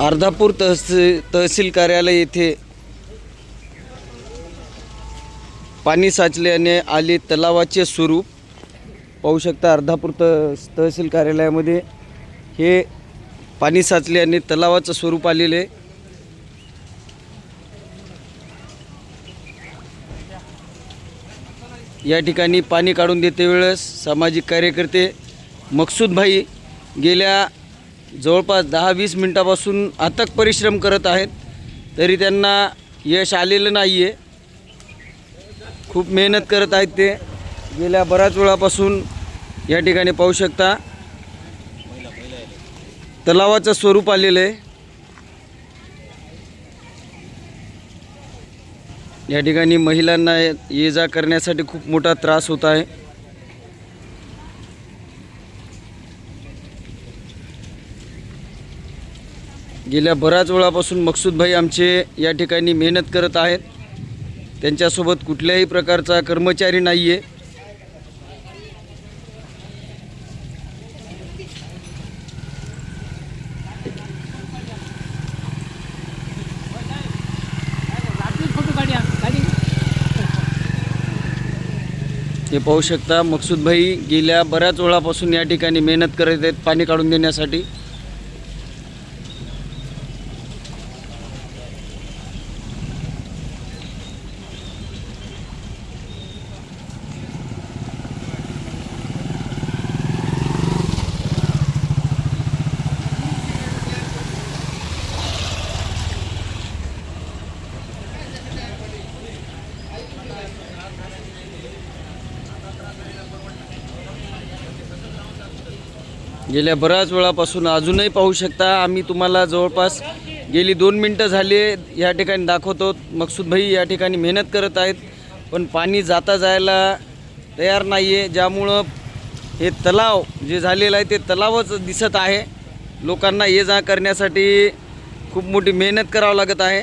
अर्धापूर तहसील तहसील कार्यालय येथे पाणी साचल्याने आले तलावाचे स्वरूप पाहू शकता अर्धापूर त तहसील कार्यालयामध्ये हे पाणी साचल्याने तलावाचं स्वरूप आलेले आहे. या ठिकाणी पाणी काढून देते वेळेस सामाजिक कार्यकर्ते मकसूदभाई गेल्या जवळपास दहा वीस मिनटापासून अथक परिश्रम करत आहेत तरी त्यांना यश आलेलं नाही आहे खूप मेहनत करत आहेत ते. गेल्या बऱ्याच वेळापासून या ठिकाणी पाहू शकता. तलावाचं स्वरूप आलेलं आहे. या ठिकाणी महिलांना ये जा करण्यासाठी खूप मोठा त्रास होत आहे. गेल्या बऱ्याच वेळापासून मकसूदभाई आमचे या ठिकाणी मेहनत करत आहेत. त्यांच्यासोबत कुठल्याही प्रकारचा कर्मचारी नाही आहे हे पाहू शकता मकसूदभाई गेल्या बऱ्याच वेळापासून या ठिकाणी मेहनत करत आहेत पाणी काढून देण्यासाठी. गेल्या बऱ्याच वेळापासून अजूनही पाहू शकता आम्ही तुम्हाला जवळपास गेली दोन मिनटं झाली या ठिकाणी दाखवतो. मक्सूदभाई या ठिकाणी मेहनत करत आहेत पण पाणी जाता जायला तयार नाही आहे ज्यामुळं हे तलाव जे झालेलं आहे ते तलावच दिसत आहे. लोकांना ये जा करण्यासाठी खूप मोठी मेहनत करावं लागत आहे.